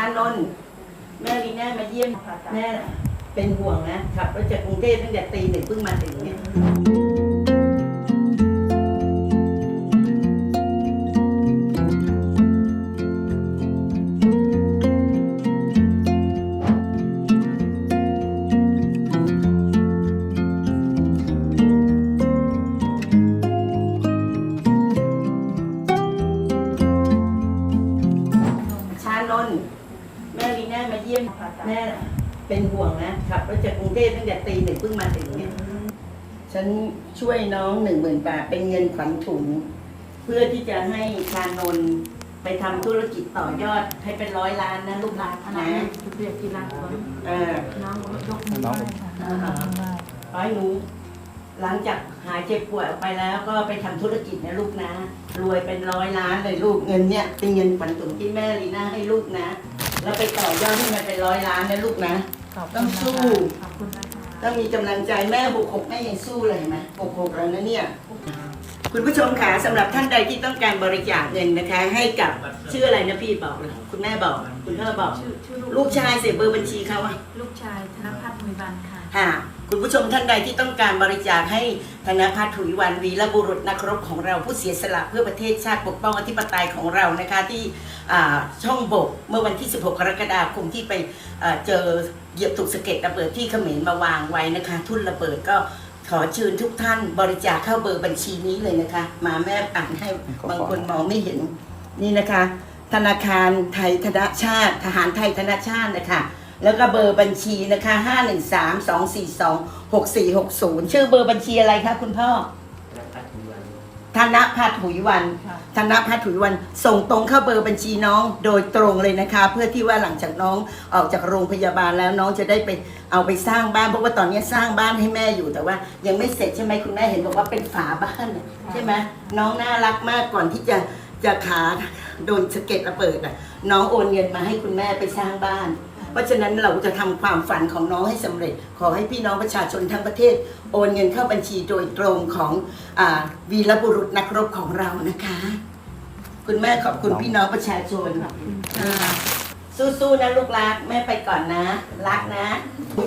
านนท์แม่ลีน่ามาเยี่ยมแม่เป็นห่วงนะขับรถจากกรุงเทพตั้งแต่ตีหนึ่งเพิ่งมาถึงเนี่ย ลีน่ามาเยี่ยมแม่เป็นห่วงนะขับรถจากกรุงเทพตั้งแต่ตีหนึ่งเพิ่งมาถึงเนี่ยฉันช่วยน้องหนึ่งหมื่นบาทเป็นเงินขวัญถุง เพื่อที่จะให้ชานนท์ไปทำธุรกิจต่อยอดให้เป็นร้อยล้านนะลูกหลานอันนั้นะนเรียกกีฬาคนเออน้องยกมือไหว้ค่ะขอให้หนูหลังจากหายเจ็บป่วยออกไปแล้วก็ไปทำธุรกิจนะลูกนะ รวยเป็นร้อยล้านเลยลูกเงินเนี่ยเป็นเงินขวัญถุงที่แม่ลีน่าให้ลูกนะ แล้วไปต่อยอดให้มันเป็นร้อยล้านนะลูกนะต้องสู้ ขอบคุณนะคะ ต้องมีกำลังใจแม่หกหกแม่ยังสู้เลยเห็นไหมหกหกแล้วนะเนี่ย คุณผู้ชมค่ะสำหรับท่านใดที่ต้องการบริจาคเงินนะคะ ให้กับชื่ออะไรนะพี่บอกเลยคุณแม่บอก คุณพ่อบอก ชื่อชื่อลูกชายเสียเบอร์บัญชีเขาอะลูกชายธนพัฒน์มุยบันค่ะ ค่ะ คุณผู้ชมท่านใดที่ต้องการบริจาคให้ธนพัฒน์ถุยวันวีรบุรุษนักรบของเราผู้เสียสละเพื่อประเทศชาติปกป้องอธิปไตยของเรานะคะที่ช่องบกเมื่อวันที่ 16 กรกฎาคมที่ไปเจอเหยียบถูกสะเก็ดระเบิดที่เขมรมาวางไว้นะคะ ทุ่นระเบิดก็ขอเชิญทุกท่านบริจาคเข้าเบอร์บัญชีนี้เลยนะคะ มาแม่อ่านให้บางคนมองไม่เห็นนี่นะคะ ธนาคารไทยธนชาติ ทหารไทยธนชาตินะคะ แล้วก็เบอร์บัญชีนะคะ5 1 3 2 4 2 6 4 6 0ชื่อเบอร์บัญชีอะไรคะคุณพ่อ ธนพัฒน์หุยวันค่ะธนพัฒน์หุยวัน ส่งตรงเข้าเบอร์บัญชีน้องโดยตรงเลยนะคะ เพื่อที่ว่าหลังจากน้องออกจากโรงพยาบาลแล้วน้องจะได้ไปเอาไปสร้างบ้านเพราะว่าตอนนี้สร้างบ้านให้แม่อยู่แต่ว่า ยังไม่เสร็จใช่ไหมคุณแม่เห็นบอกว่าเป็นฝาบ้านน่ะใช่ไหมน้องน่ารักมากก่อนที่จะจะขาโดนสะเก็ดระเบิดอะน้องโอนเงินมาให้คุณแม่ไปสร้างบ้าน เพราะฉะนั้นเราจะทำความฝันของน้องให้สำเร็จ ขอให้พี่น้องประชาชนทั้งประเทศ โอนเงินเข้าบัญชีโดยตรงของอาวีรบุรุษนักรบของเรานะคะ คุณแม่ขอบคุณพี่น้องประชาชนอ่าสู้ๆนะลูกรักแม่ไปก่อนนะ รักนะ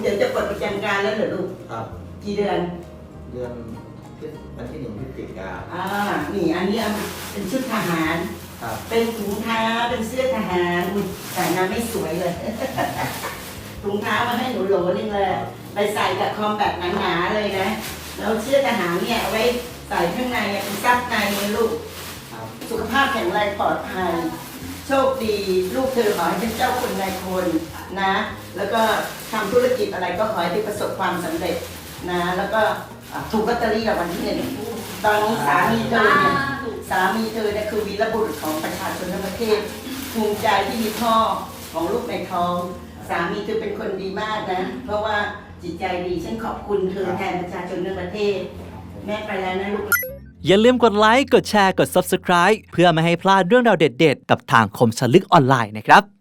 เดี๋ยวจะปลดประจำการแล้วเหรอลูกครับกี่เดือนเดือนพฤศวันที่หนึ่งพฤศจิกาอ่านี่อันนี้เอาเป็นชุดทหารครับ เป็นถุงเท้าเป็นเสื้อทหารอุ๊ยใส่มาไม่สวยเลยถุงเท้ามาให้หนูโหลนึงเลยไปใส่กับคอมแบบหนาๆเลยนะแล้วเสื้อทหารเนี่ยเอาไว้ใส่ข้างในอะเป็นซับในเลยลูกครับสุขภาพแข็งแรงปลอดภัยโชคดีลูกเธอขอให้เป็นเจ้าคนนายคนนะ แล้วก็ทำธุรกิจอะไรก็ขอให้ได้ประสบความสำเร็จนะ แล้วก็อะถูกลอตเตอรี่รางวัลที่หนึ่งตอนนี้สามีเธอเนี่ย สามีเธอเนี่ยคือวีรบุรุษของประชาชนทั้งประเทศภูมิใจที่มีพ่อของลูกในท้อง สามีเธอเป็นคนดีมากนะ เพราะว่าจิตใจดีฉันขอบคุณเธอแทนประชาชนทั้งประเทศ แม่ไปแล้วนะลูก อย่าลืมกดไลค์ กดแชร์ กด Subscribe เพื่อไม่ให้พลาดเรื่องราวเด็ดๆ กับทางคมสนลึกออนไลน์นะครับ